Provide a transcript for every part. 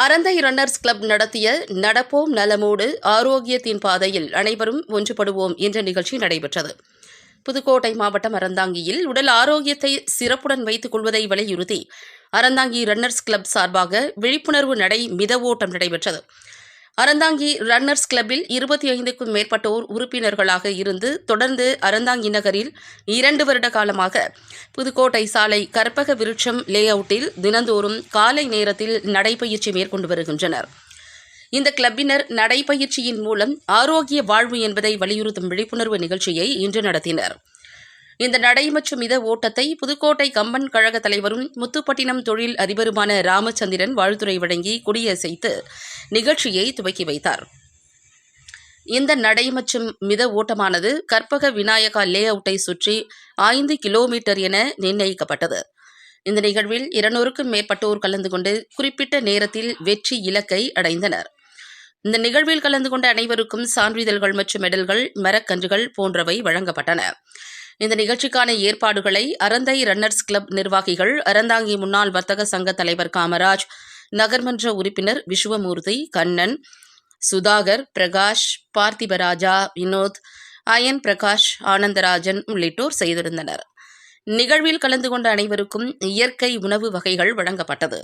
Aranthai runners club நடத்திய நடப்போம் நலமோடு ஆரோக்கியத்தின் பாதையில் அனைவரும் ஒன்றுபடுவோம் என்ற நிகழ்ச்சி நடைபெற்றது. புதுக்கோட்டை மாவட்டம் அறந்தாங்கியில் உடல் ஆரோக்கியத்தை சிறப்புடன் வைத்துக் கொள்வதை வலியுறுத்தி அறந்தாங்கி ரன்னர்ஸ் கிளப் சார்பாக விழிப்புணர்வு நடை மித ஓட்டம் நடைபெற்றது. அறந்தாங்கி ரன்னர்ஸ் கிளப்பில் இருபத்தி ஐந்துக்கும் மேற்பட்டோர் உறுப்பினர்களாக இருந்து தொடர்ந்து அறந்தாங்கி நகரில் இரண்டு வருட காலமாக புதுக்கோட்டை சாலை கற்பக விருட்சம் லே அவுட்டில் தினந்தோறும் காலை நேரத்தில் நடைபயிற்சி மேற்கொண்டு வருகின்றனர். இந்த கிளப்பினர் நடைபயிற்சியின் மூலம் ஆரோக்கிய வாழ்வு என்பதை வலியுறுத்தும் விழிப்புணர்வு நிகழ்ச்சியை இன்று நடத்தினர். இந்த நடை மற்றும் ஓட்டத்தை புதுக்கோட்டை கம்பன் கழக தலைவரும் முத்துப்பட்டினம் தொழில் அதிபருமான ராமச்சந்திரன் வாழ்த்துறை வழங்கி கொடியசைத்து நிகழ்ச்சியை துவக்கி வைத்தார். இந்த நடை மற்றும் மித ஓட்டமானது கற்பக விநாயகா லே அவுட்டை சுற்றி ஐந்து கிலோமீட்டர் என நிர்ணயிக்கப்பட்டது. இந்த நிகழ்வில் இருநூறுக்கும் மேற்பட்டோர் கலந்து கொண்டு குறிப்பிட்ட நேரத்தில் வெற்றி இலக்கை அடைந்தனர். இந்த நிகழ்வில் கலந்து கொண்ட அனைவருக்கும் சான்றிதழ்கள் மற்றும் மெடல்கள் மரக்கன்றுகள் போன்றவை வழங்கப்பட்டன. இந்த நிகழ்ச்சிக்கான ஏற்பாடுகளை அரந்தை ரன்னர்ஸ் கிளப் நிர்வாகிகள் அறந்தாங்கி முன்னாள் வர்த்தக சங்க தலைவர் காமராஜ் நகர்மன்ற உறுப்பினர் விஸ்வமூர்த்தி கண்ணன் சுதாகர் பிரகாஷ் பார்த்திபராஜா வினோத் அயன் பிரகாஷ் ஆனந்தராஜன் உள்ளிட்டோர் செய்திருந்தனர். நிகழ்வில் கலந்து கொண்ட அனைவருக்கும் இயற்கை உணவு வகைகள் வழங்கப்பட்டது.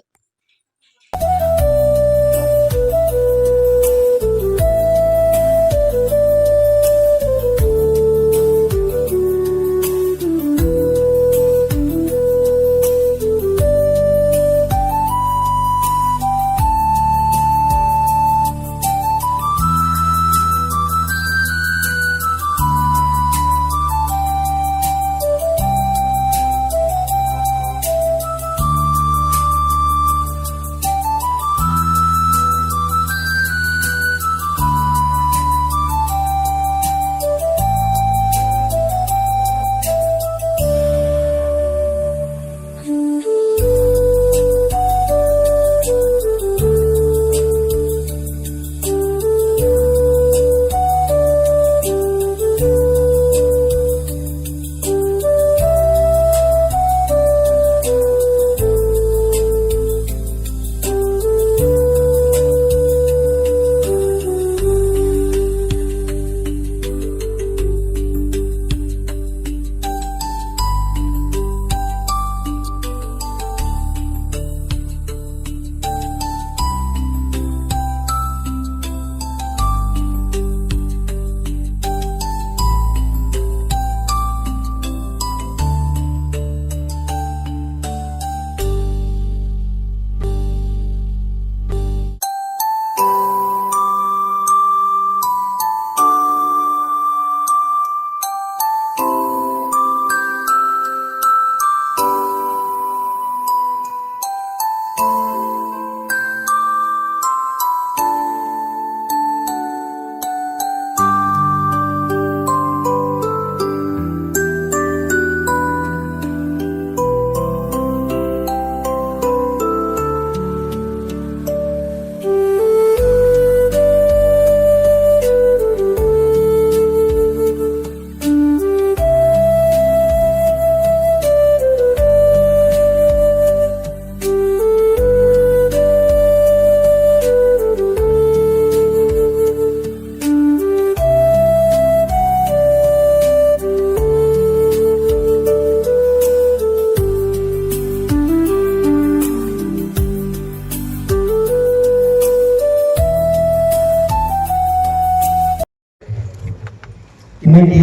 இன்னைக்கு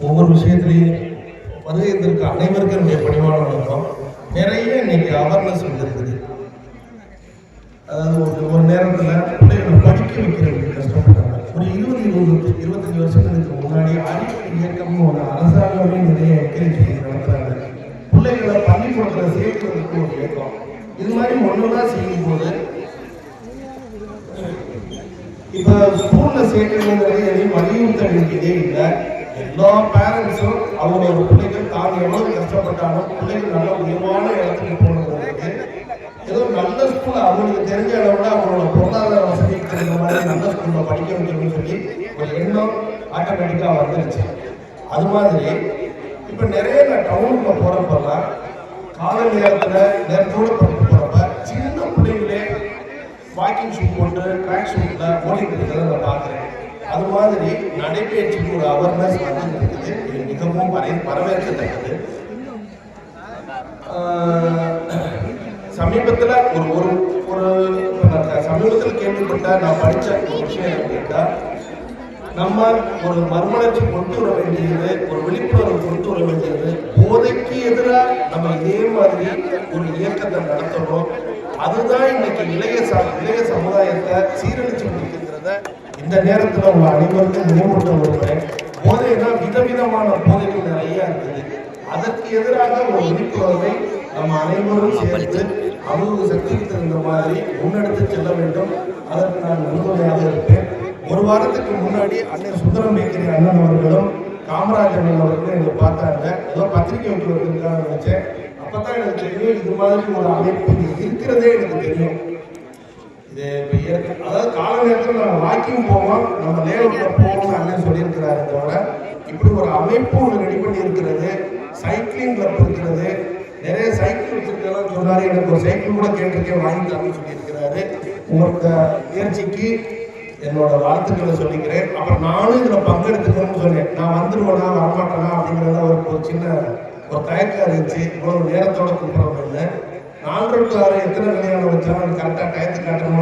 ஒவ்வொரு விஷயத்திலையும் வருகைத்திற்கு அனைவருக்கும் என்னுடைய பணிவான வணக்கம். நிறைய இன்னைக்கு அவேர்னஸ் வந்திருக்குது. அதாவது ஒரு ஒரு நேரத்தில் பிள்ளைகளை படிக்க வைக்கிறது கஷ்டப்பட்டாங்க. ஒரு இருபது இருபது இருபத்தஞ்சு வருஷத்துக்கு முன்னாடி அறிவியல் இயக்கம்னு ஒரு அரசாங்கமே நிறைய என்கரேஜ் பண்ணி நடத்துறாங்க. பிள்ளைகளை பள்ளிக்கூடத்தில் சேர்க்கிறதுக்கு ஒரு இயக்கம். இது மாதிரி ஒன்றுதான் செய்யும் போது இப்ப ஸ்கூல்ல சேர்க்கணுங்கிறது எதையும் வலியுறுத்த வேண்டியதே இல்லை எல்லா பேரண்ட்ஸும் அவங்களோட பிள்ளைகள் தான் எவ்வளவு கஷ்டப்பட்டாலும் பிள்ளைகள் நல்ல உயர்வான இடத்துக்கு போனது ஏதோ நல்ல ஸ்கூல் அவங்களுக்கு தெரிஞ்ச அளவுல அவங்களோட பொருளாதார வசதிக்கு தகுந்த மாதிரி நல்ல ஸ்கூல்ல படிக்க வைக்கணும்னு சொல்லி ஒரு எண்ணம் ஆட்டோமேட்டிக்கா வந்துருச்சு. அது மாதிரி இப்ப நிறைய நான் டவுனுக்குள்ள போறப்பெல்லாம் காலை நேரத்தில் நேரத்தோட படிக்க போறப்ப சின்ன பிள்ளைங்களே வாக்கிங் ஷூ போட்டு ட்ராக் ஷூட்டில் ஓடிட்டு இருக்கிறத நான் பார்க்குறேன். அது மாதிரி நடைபயிற்சிக்கு ஒரு அவேர்னஸ் வந்து இருக்குது இது மிகவும் வரை வரவேற்கத்தக்கது. சமீபத்தில் ஒரு ஒரு ஒரு சமீபத்தில் கேள்விப்பட்ட நான் படித்த ஒரு விஷயம் என்னன்னு கேட்டால் நம்ம ஒரு மறுமலர்ச்சி கொண்டு வர வேண்டியது ஒரு விழிப்புணர்வு கொண்டு வர வேண்டியது போதைக்கு எதிராக நம்ம இதே மாதிரி ஒரு இயக்கத்தை நடத்தணும் அதுதான் இன்னைக்கு இளைய இளைய சமுதாயத்தை சீரழிச்சு முடிக்கின்றத இந்த நேரத்தில் உள்ள அனைவருக்கும் நினைவூட்ட விரும்புகிறேன் போதைனா விதவிதமான போதைகள் நிறைய இருக்குது. அதற்கு எதிராக ஒரு விழிப்புணர்வை நம்ம அனைவரும் சேர்த்து அவங்க சக்திக்கு தகுந்த மாதிரி முன்னெடுத்து செல்ல வேண்டும். அதற்கு நான் உறுதுணையாக இருப்பேன். ஒரு வாரத்துக்கு முன்னாடி அண்ணன் சுந்தரம் பேக்கரி அண்ணன் அவர்களும் காமராஜர் அண்ணன் அவர்களும் என்னை பார்த்தாங்க. ஏதோ பத்திரிகை வைக்க வந்திருக்கான்னு நினைச்சேன். அப்பதான் எனக்கு தெரியும் இது மாதிரி ஒரு அமைப்பு இருக்கிறதே எனக்கு தெரியும். இது இப்போ இயற்கை அதாவது கால நேரத்தில் நம்ம வாக்கிங் போவோம் நம்ம லேஅவுட்ல போகணும் அண்ணன் சொல்லியிருக்கிறாரு தவிர இப்படி ஒரு அமைப்பு ஒன்று ரெடி பண்ணி இருக்கிறது சைக்கிளிங் கிளப் இருக்கிறது. நிறைய சைக்கிள் வச்சிருக்கலாம் சொன்னாரு எனக்கு ஒரு சைக்கிள் கூட கேட்டிருக்கேன் வாங்கி தரணும்னு சொல்லியிருக்கிறாரு. உங்களோட முயற்சிக்கு என்னோட வாழ்த்துக்களை சொல்லிக்கிறேன். அப்புறம் நானும் இதில் பங்கெடுத்துக்கணும்னு சொன்னேன். நான் வந்துடுவேனா வரமாட்டேனா அப்படிங்கிறத ஒரு சின்ன ஒரு தயக்கம் இருந்துச்சு இவ்வளவு நேரத்தோட கூப்பிடுறோம்னு நாலரை டு ஆறு எத்தனை கல்யாணம் வச்சாலும் எனக்கு கரெக்டாக டயத்துக்கு அட்டன்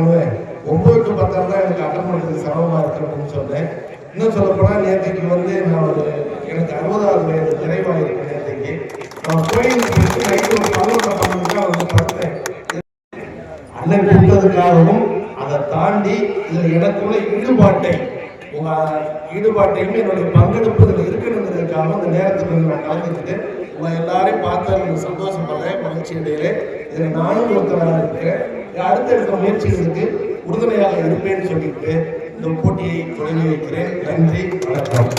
ஒன்பது டு பத்தாம் தான் எனக்கு அட்டன் பண்ணுறதுக்கு சிரமமாக இருக்கு அப்படின்னு சொன்னேன். இன்னும் சொல்லப்போனால் நேற்றுக்கு வந்து நான் ஒரு எனக்கு அறுபதாவது வயது நிறைவாக இருக்கு நேற்றுக்கு. நான் கோயிலுக்கு போயிட்டு நைட்டு ஒரு பதினொன்று பண்ணுறதுக்காக வந்து படுத்தேன். அண்ணன் கூப்பிட்டதுக்காகவும் அதை தாண்டி இதில் எனக்குள்ள ஈடுபாட்டை உங்கள் ஈடுபாட்டையும் என்னுடைய பங்கெடுப்பு இதில் இருக்கணுங்கிறதுக்காக அந்த நேரத்துக்கு நான் கலந்துக்கிட்டு உங்க எல்லாரையும் பார்த்து எனக்கு சந்தோஷப்படுறேன் மகிழ்ச்சி அடைகிறேன். இதில் நானும் ஒருத்தராக இருக்கிறேன். அடுத்தடுத்த முயற்சிகளுக்கு உறுதுணையாக இருப்பேன்னு சொல்லிட்டு இந்த போட்டியை தொடங்கி வைக்கிறேன். நன்றி வணக்கம்.